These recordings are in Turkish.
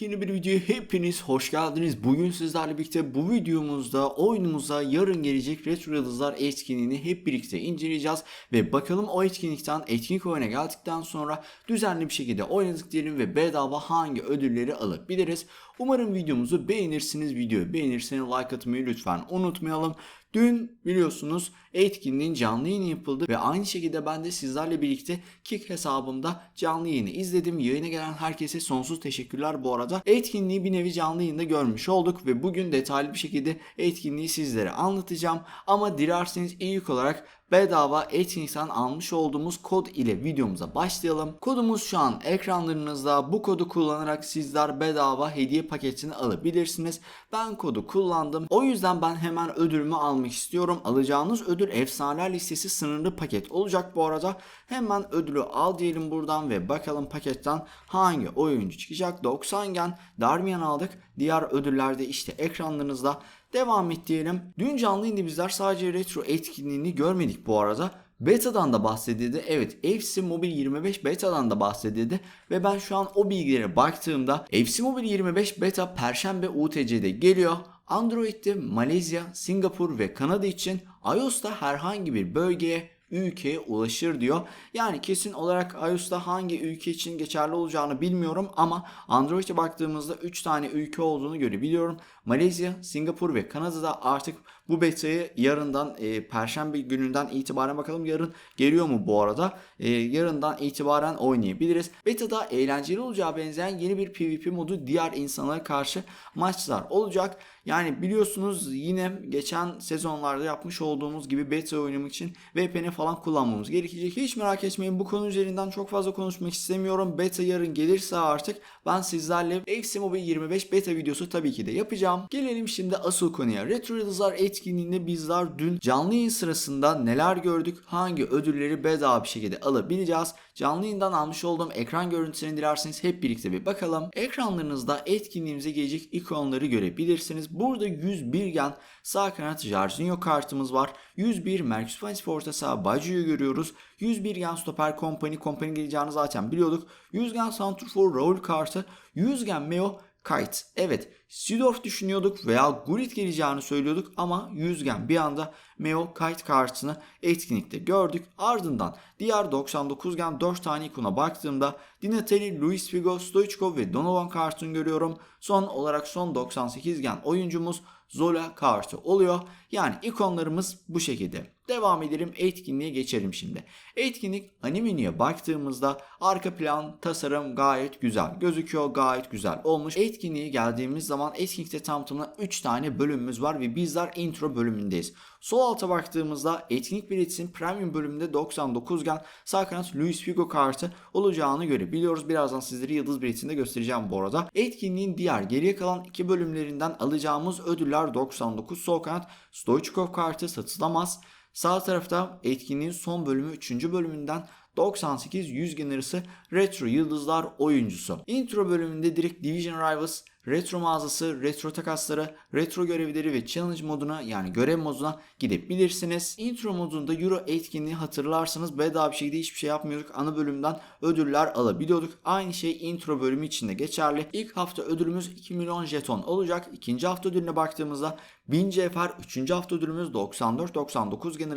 Yepyeni bir videoya hepiniz hoş geldiniz. Bugün sizlerle birlikte bu videomuzda oyunumuza yarın gelecek Retro Yıldızlar etkinliğini hep birlikte inceleyeceğiz. Ve bakalım o etkinlikten etkinlik oyuna geldikten sonra düzenli bir şekilde oynadık diyelim ve bedava hangi ödülleri alabiliriz. Umarım videomuzu beğenirsiniz. Videoyu beğenirseniz like atmayı lütfen unutmayalım. Dün biliyorsunuz etkinliğin canlı yayını yapıldı ve aynı şekilde ben de sizlerle birlikte Kick hesabımda canlı yayını izledim. Yayına gelen herkese sonsuz teşekkürler bu arada. Etkinliği bir nevi canlı yayında görmüş olduk ve bugün detaylı bir şekilde etkinliği sizlere anlatacağım. Ama dilerseniz ilk olarak bedava etkinlikten almış olduğumuz kod ile videomuza başlayalım. Kodumuz şu an ekranlarınızda. Bu kodu kullanarak sizler bedava hediye paketini alabilirsiniz. Ben kodu kullandım. O yüzden ben hemen ödülümü almak istiyorum. Alacağınız ödül efsaneler listesi sınırlı paket olacak bu arada. Hemen ödülü al diyelim buradan ve bakalım paketten hangi oyuncu çıkacak. 90 gen Darmian aldık. Diğer ödüllerde işte ekranlarınızda. Devam et diyelim. Dün canlı yayında bizler sadece retro etkinliğini görmedik bu arada. Beta'dan da bahsedildi. Evet FC Mobile 25 Beta'dan da bahsedildi. Ve ben şu an o bilgilere baktığımda FC Mobile 25 Beta Perşembe UTC'de geliyor. Android'de Malezya, Singapur ve Kanada için iOS'ta herhangi bir bölgeye ülkeye ulaşır diyor. Yani kesin olarak iOS'ta hangi ülke için geçerli olacağını bilmiyorum ama Android'e baktığımızda 3 tane ülke olduğunu görebiliyorum. Malezya, Singapur ve Kanada'da artık bu beta'yı yarından e, perşembe gününden itibaren bakalım yarın geliyor mu bu arada? E, yarından itibaren oynayabiliriz. Beta'da eğlenceli olacağı benzeyen yeni bir PvP modu diğer insanlara karşı maçlar olacak. Yani biliyorsunuz yine geçen sezonlarda yapmış olduğumuz gibi beta oynamak için VPN falan kullanmamız gerekecek. Hiç merak etmeyin bu konu üzerinden çok fazla konuşmak istemiyorum. Beta yarın gelirse artık ben sizlerle FC Mobile 25 beta videosu tabii ki de yapacağım. Gelelim şimdi asıl konuya. Retro Yıldızlar etkinliğinde bizler dün canlı yayın sırasında neler gördük? Hangi ödülleri bedava bir şekilde alabileceğiz? Canlı yayından almış olduğum ekran görüntülerini dilerseniz hep birlikte bir bakalım. Ekranlarınızda etkinliğimize gelecek ikonları görebilirsiniz. Burada 101 gen sağ kanat Jarzinho kartımız var. 101 Merkez Fantasy orta saha Baggio'yu görüyoruz. 101 gen stoper Company, Company geleceğini zaten biliyorduk. 100 gen Santrfor Raul kartı, 100 gen Meo Kite. Evet Sidorf düşünüyorduk veya Gullit geleceğini söylüyorduk ama Yüzgen bir anda Meo Kite kartını etkinlikte gördük. Ardından diğer 99 gen 4 tane ikona baktığımda Dinateli, Luis Figo, Stoichkov ve Donovan kartını görüyorum. Son olarak son 98 gen oyuncumuz Zola kartı oluyor. Yani ikonlarımız bu şekilde. Devam edelim etkinliğe geçelim şimdi. Etkinlik animeniye baktığımızda arka plan tasarım gayet güzel gözüküyor gayet güzel olmuş. Etkinliğe geldiğimiz zaman etkinlikte tam tamına 3 tane bölümümüz var ve bizler intro bölümündeyiz. Sol alta baktığımızda etkinlik biletinin premium bölümünde 99 gen sağ kanat Luis Figo kartı olacağını görebiliyoruz. Birazdan sizlere yıldız de göstereceğim bu arada. Etkinliğin diğer geriye kalan iki bölümlerinden alacağımız ödüller 99 sol kanat Stoichkov kartı satılamaz. Sağ tarafta etkinliğin son bölümü 3. bölümünden 98-100 gen arası retro yıldızlar oyuncusu. Intro bölümünde direkt Division Rivals retro mağazası, retro takasları, retro görevleri ve challenge moduna yani görev moduna gidebilirsiniz. Intro modunda Euro etkinliği hatırlarsanız bedava bir şekilde hiçbir şey yapmıyorduk. Ana bölümden ödüller alabiliyorduk. Aynı şey intro bölümü için de geçerli. İlk hafta ödülümüz 2 milyon jeton olacak. İkinci hafta ödülüne baktığımızda 1000 CFR, üçüncü hafta ödülümüz 94-99 gen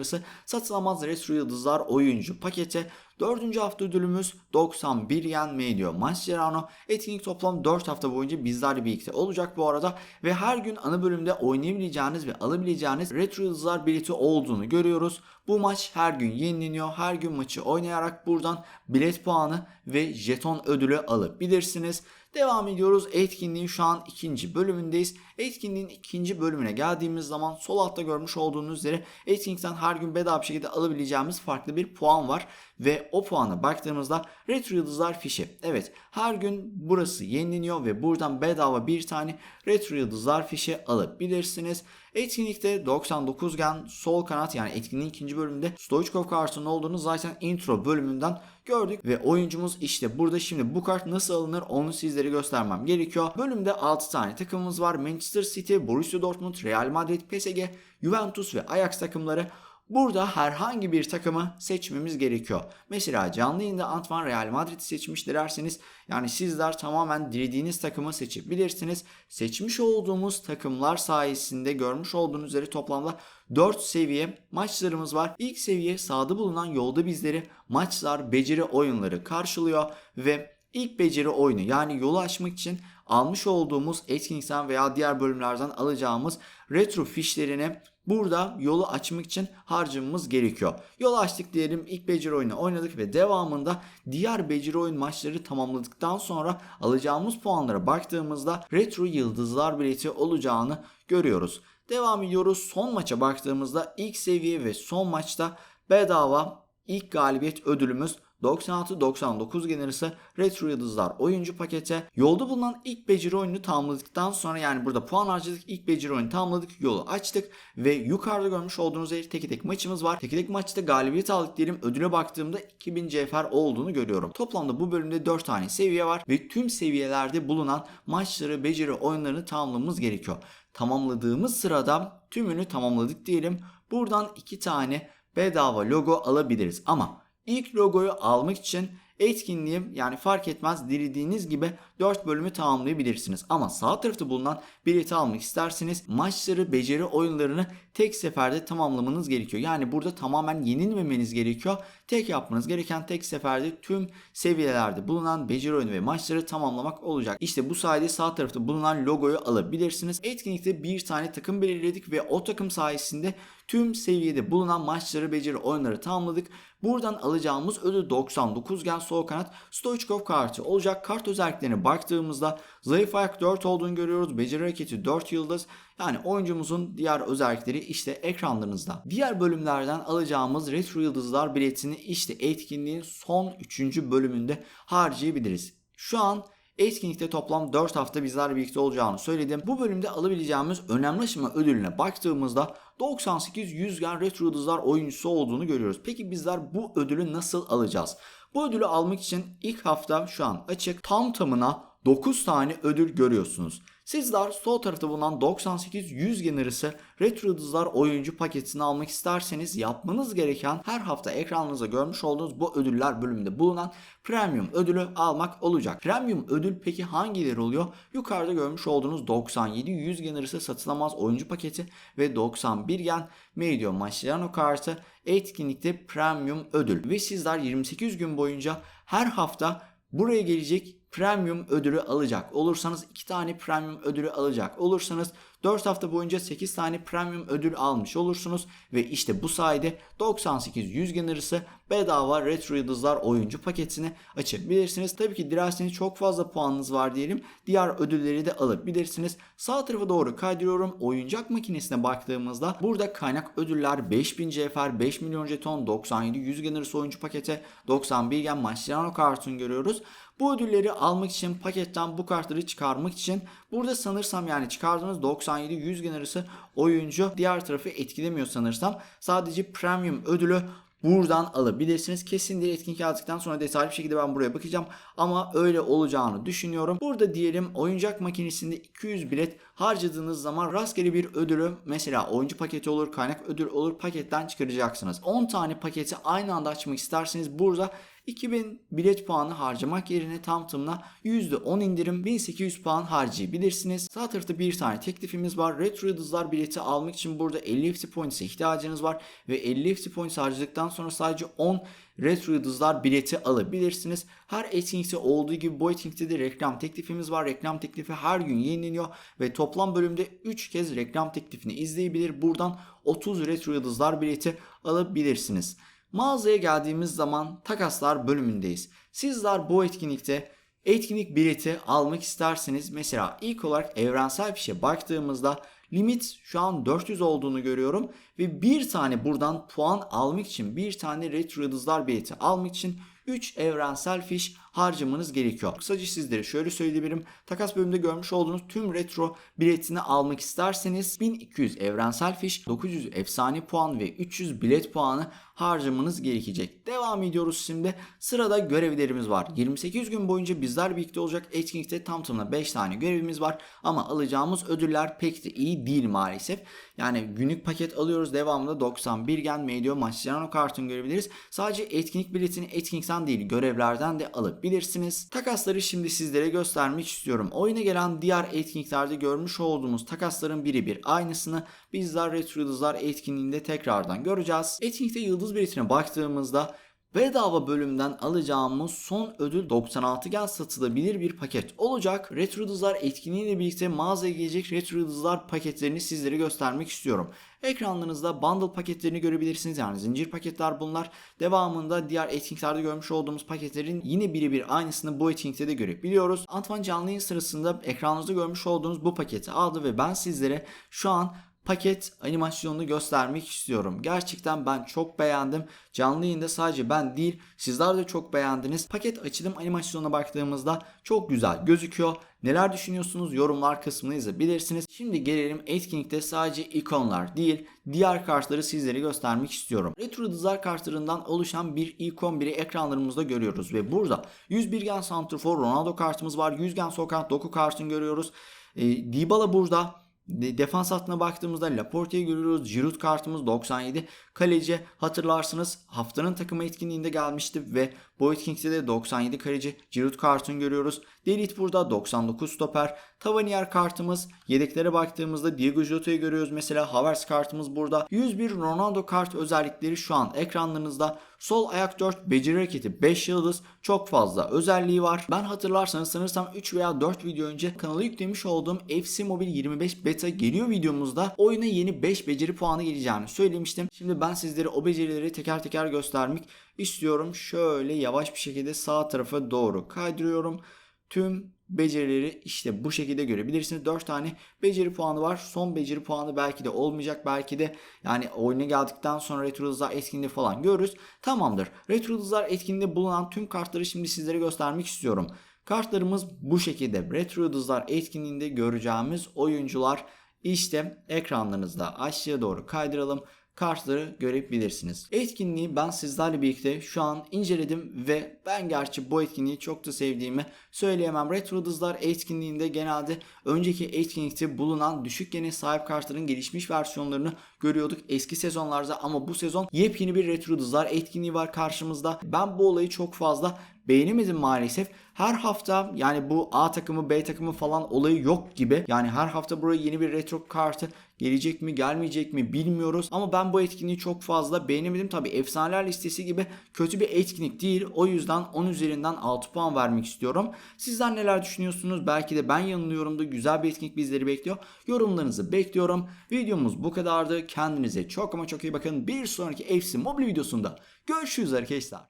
satılamaz retro yıldızlar oyuncu paketi. Dördüncü hafta ödülümüz 91 yen Medio Mascherano. Etkinlik toplam 4 hafta boyunca bizlerle birlikte olacak bu arada. Ve her gün ana bölümde oynayabileceğiniz ve alabileceğiniz retro yıldızlar bileti olduğunu görüyoruz. Bu maç her gün yenileniyor. Her gün maçı oynayarak buradan bilet puanı ve jeton ödülü alabilirsiniz. Devam ediyoruz. Etkinliğin şu an ikinci bölümündeyiz. Etkinliğin ikinci bölümüne geldiğimiz zaman sol altta görmüş olduğunuz üzere etkinlikten her gün bedava bir şekilde alabileceğimiz farklı bir puan var. Ve o puana baktığımızda Retro Yıldızlar fişi. Evet her gün burası yenileniyor ve buradan bedava bir tane Retro Yıldızlar fişi alabilirsiniz. Etkinlikte 99 gen sol kanat yani etkinliğin ikinci bölümünde Stoichkov kartının olduğunu zaten intro bölümünden gördük ve oyuncumuz işte burada şimdi bu kart nasıl alınır onu sizlere göstermem gerekiyor. Bölümde 6 tane takımımız var. Manchester City, Borussia Dortmund, Real Madrid, PSG, Juventus ve Ajax takımları. Burada herhangi bir takımı seçmemiz gerekiyor. Mesela canlı yayında Antman Real Madrid'i seçmiş dilerseniz yani sizler tamamen dilediğiniz takımı seçebilirsiniz. Seçmiş olduğumuz takımlar sayesinde görmüş olduğunuz üzere toplamda 4 seviye maçlarımız var. İlk seviye sahada bulunan yolda bizleri maçlar, beceri oyunları karşılıyor ve ilk beceri oyunu yani yolu açmak için almış olduğumuz etkinlikten veya diğer bölümlerden alacağımız retro fişlerini burada yolu açmak için harcamamız gerekiyor. Yolu açtık diyelim ilk beceri oyunu oynadık ve devamında diğer beceri oyun maçları tamamladıktan sonra alacağımız puanlara baktığımızda retro yıldızlar bileti olacağını görüyoruz. Devam ediyoruz. Son maça baktığımızda ilk seviye ve son maçta bedava ilk galibiyet ödülümüz 96-99 generisi Retro Yıldızlar oyuncu pakete. Yolda bulunan ilk beceri oyunu tamamladıktan sonra yani burada puan harcadık. ilk beceri oyunu tamamladık. Yolu açtık ve yukarıda görmüş olduğunuz yer teki tek maçımız var. Teki tek maçta galibiyet aldık diyelim. Ödüle baktığımda 2000 cevher olduğunu görüyorum. Toplamda bu bölümde 4 tane seviye var ve tüm seviyelerde bulunan maçları, beceri oyunlarını tamamlamamız gerekiyor. Tamamladığımız sırada tümünü tamamladık diyelim. Buradan 2 tane bedava logo alabiliriz ama İlk logoyu almak için etkinliğim yani fark etmez dilediğiniz gibi 4 bölümü tamamlayabilirsiniz. Ama sağ tarafta bulunan bileti almak isterseniz maçları, beceri oyunlarını tek seferde tamamlamanız gerekiyor. Yani burada tamamen yenilmemeniz gerekiyor. Tek yapmanız gereken tek seferde tüm seviyelerde bulunan beceri oyunu ve maçları tamamlamak olacak. İşte bu sayede sağ tarafta bulunan logoyu alabilirsiniz. Etkinlikte bir tane takım belirledik ve o takım sayesinde tüm seviyede bulunan maçları, beceri oyunları tamamladık. Buradan alacağımız ödül 99 gen sol kanat Stoichkov kartı olacak. Kart özelliklerine baktığımızda zayıf ayak 4 olduğunu görüyoruz. Beceri hareketi 4 yıldız. Yani oyuncumuzun diğer özellikleri işte ekranlarınızda. Diğer bölümlerden alacağımız retro yıldızlar biletini işte etkinliğin son 3. bölümünde harcayabiliriz. Şu an Etkinlikte toplam 4 hafta bizlerle birlikte olacağını söyledim. Bu bölümde alabileceğimiz önemli aşama ödülüne baktığımızda 98 yüzgen retro yıldızlar oyuncusu olduğunu görüyoruz. Peki bizler bu ödülü nasıl alacağız? Bu ödülü almak için ilk hafta şu an açık. Tam tamına 9 tane ödül görüyorsunuz. Sizler sol tarafta bulunan 98 100 gen arası Retro Yıldızlar oyuncu paketini almak isterseniz yapmanız gereken her hafta ekranınızda görmüş olduğunuz bu ödüller bölümünde bulunan premium ödülü almak olacak. Premium ödül peki hangileri oluyor? Yukarıda görmüş olduğunuz 97 100 gen arası satılamaz oyuncu paketi ve 91 gen Medio Mascherano kartı etkinlikte premium ödül ve sizler 28 gün boyunca her hafta buraya gelecek premium ödülü alacak olursanız 2 tane premium ödülü alacak olursanız 4 hafta boyunca 8 tane premium ödül almış olursunuz ve işte bu sayede 98 100 gen arası bedava retro yıldızlar oyuncu paketini açabilirsiniz. Tabii ki dilerseniz çok fazla puanınız var diyelim. Diğer ödülleri de alabilirsiniz. Sağ tarafa doğru kaydırıyorum. Oyuncak makinesine baktığımızda burada kaynak ödüller 5000 CFR, 5 milyon jeton, 97 100 gen arası oyuncu paketi, 91 gen Mascherano kartını görüyoruz. Bu ödülleri almak için paketten bu kartları çıkarmak için burada sanırsam yani çıkardığınız 97-100 gen arası oyuncu diğer tarafı etkilemiyor sanırsam. Sadece premium ödülü buradan alabilirsiniz. Kesin değil etkinlik aldıktan sonra detaylı bir şekilde ben buraya bakacağım. Ama öyle olacağını düşünüyorum. Burada diyelim oyuncak makinesinde 200 bilet harcadığınız zaman rastgele bir ödülü mesela oyuncu paketi olur, kaynak ödül olur paketten çıkaracaksınız. 10 tane paketi aynı anda açmak isterseniz burada 2000 bilet puanı harcamak yerine tam tamına %10 indirim 1800 puan harcayabilirsiniz. Sağ tarafta bir tane teklifimiz var. Retro Yıldızlar bileti almak için burada 50 FT Points'e ihtiyacınız var. Ve 50 FT Points harcadıktan sonra sadece 10 Retro Yıldızlar bileti alabilirsiniz. Her etkinlikte olduğu gibi bu etkinlikte de reklam teklifimiz var. Reklam teklifi her gün yenileniyor ve toplam bölümde 3 kez reklam teklifini izleyebilir. Buradan 30 Retro Yıldızlar bileti alabilirsiniz. Mağazaya geldiğimiz zaman takaslar bölümündeyiz. Sizler bu etkinlikte etkinlik bileti almak isterseniz mesela ilk olarak evrensel fişe baktığımızda limit şu an 400 olduğunu görüyorum ve bir tane buradan puan almak için bir tane retro yıldızlar bileti almak için 3 evrensel fiş harcamanız gerekiyor. Kısaca sizlere şöyle söyleyebilirim. Takas bölümünde görmüş olduğunuz tüm retro biletini almak isterseniz 1200 evrensel fiş, 900 efsane puan ve 300 bilet puanı harcamanız gerekecek. Devam ediyoruz şimdi. Sırada görevlerimiz var. 28 gün boyunca bizler birlikte olacak etkinlikte tam tamına 5 tane görevimiz var. Ama alacağımız ödüller pek de iyi değil maalesef. Yani günlük paket alıyoruz. Devamında 91 gen Medio Mascherano kartını görebiliriz. Sadece etkinlik biletini etkinlikten değil görevlerden de alabilirsiniz. Takasları şimdi sizlere göstermek istiyorum. Oyuna gelen diğer etkinliklerde görmüş olduğumuz takasların birebir aynısını bizler Retro Yıldızlar etkinliğinde tekrardan göreceğiz. Etkinlikte yıldız biletine baktığımızda Bedava bölümden alacağımız son ödül 96 gen satılabilir bir paket olacak. Retro Yıldızlar etkinliğiyle birlikte mağazaya gelecek Retro Yıldızlar paketlerini sizlere göstermek istiyorum. Ekranlarınızda bundle paketlerini görebilirsiniz yani zincir paketler bunlar. Devamında diğer etkinliklerde görmüş olduğumuz paketlerin yine birebir aynısını bu etkinlikte de görebiliyoruz. Antwan canlı yayın sırasında ekranınızda görmüş olduğunuz bu paketi aldı ve ben sizlere şu an paket animasyonunu göstermek istiyorum. Gerçekten ben çok beğendim. Canlı yayında sadece ben değil sizler de çok beğendiniz. Paket açılım animasyonuna baktığımızda çok güzel gözüküyor. Neler düşünüyorsunuz yorumlar kısmını yazabilirsiniz. Şimdi gelelim etkinlikte sadece ikonlar değil diğer kartları sizlere göstermek istiyorum. Retro Yıldızlar kartlarından oluşan bir ikon biri ekranlarımızda görüyoruz ve burada 101 gen Santrfor Ronaldo kartımız var. 100 gen Sokant Doku kartını görüyoruz. E, Dybala burada. De- Defans hattına baktığımızda Laporte'yi görüyoruz. Giroud kartımız 97. Kaleci hatırlarsınız haftanın takımı etkinliğinde gelmişti ve bu etkinlikte de 97 kaleci Giroud kartını görüyoruz. Delit burada 99 stoper. Tavernier kartımız. Yedeklere baktığımızda Diego Jota'yı görüyoruz. Mesela Havertz kartımız burada. 101 Ronaldo kart özellikleri şu an ekranlarınızda. Sol ayak 4 beceri hareketi 5 yıldız çok fazla özelliği var. Ben hatırlarsanız sanırsam 3 veya 4 video önce kanala yüklemiş olduğum FC Mobile 25 beta geliyor videomuzda oyuna yeni 5 beceri puanı geleceğini söylemiştim. Şimdi ben sizlere o becerileri teker teker göstermek istiyorum. Şöyle yavaş bir şekilde sağ tarafa doğru kaydırıyorum. Tüm becerileri işte bu şekilde görebilirsiniz. 4 tane beceri puanı var. Son beceri puanı belki de olmayacak. Belki de yani oyuna geldikten sonra Retro Yıldızlar etkinliği falan görürüz. Tamamdır. Retro Yıldızlar etkinliğinde bulunan tüm kartları şimdi sizlere göstermek istiyorum. Kartlarımız bu şekilde. Retro Yıldızlar etkinliğinde göreceğimiz oyuncular işte ekranlarınızda aşağıya doğru kaydıralım kartları görebilirsiniz. Etkinliği ben sizlerle birlikte şu an inceledim ve ben gerçi bu etkinliği çok da sevdiğimi söyleyemem. Retro Yıldızlar etkinliğinde genelde önceki etkinlikte bulunan düşük gene sahip kartların gelişmiş versiyonlarını görüyorduk eski sezonlarda ama bu sezon yepyeni bir Retro Yıldızlar etkinliği var karşımızda. Ben bu olayı çok fazla beğenemedim maalesef. Her hafta yani bu A takımı B takımı falan olayı yok gibi. Yani her hafta buraya yeni bir retro kartı gelecek mi gelmeyecek mi bilmiyoruz. Ama ben bu etkinliği çok fazla beğenemedim. Tabi efsaneler listesi gibi kötü bir etkinlik değil. O yüzden 10 üzerinden 6 puan vermek istiyorum. Sizler neler düşünüyorsunuz? Belki de ben yanılıyorum da güzel bir etkinlik bizleri bekliyor. Yorumlarınızı bekliyorum. Videomuz bu kadardı. Kendinize çok ama çok iyi bakın. Bir sonraki FC Mobile videosunda görüşürüz arkadaşlar.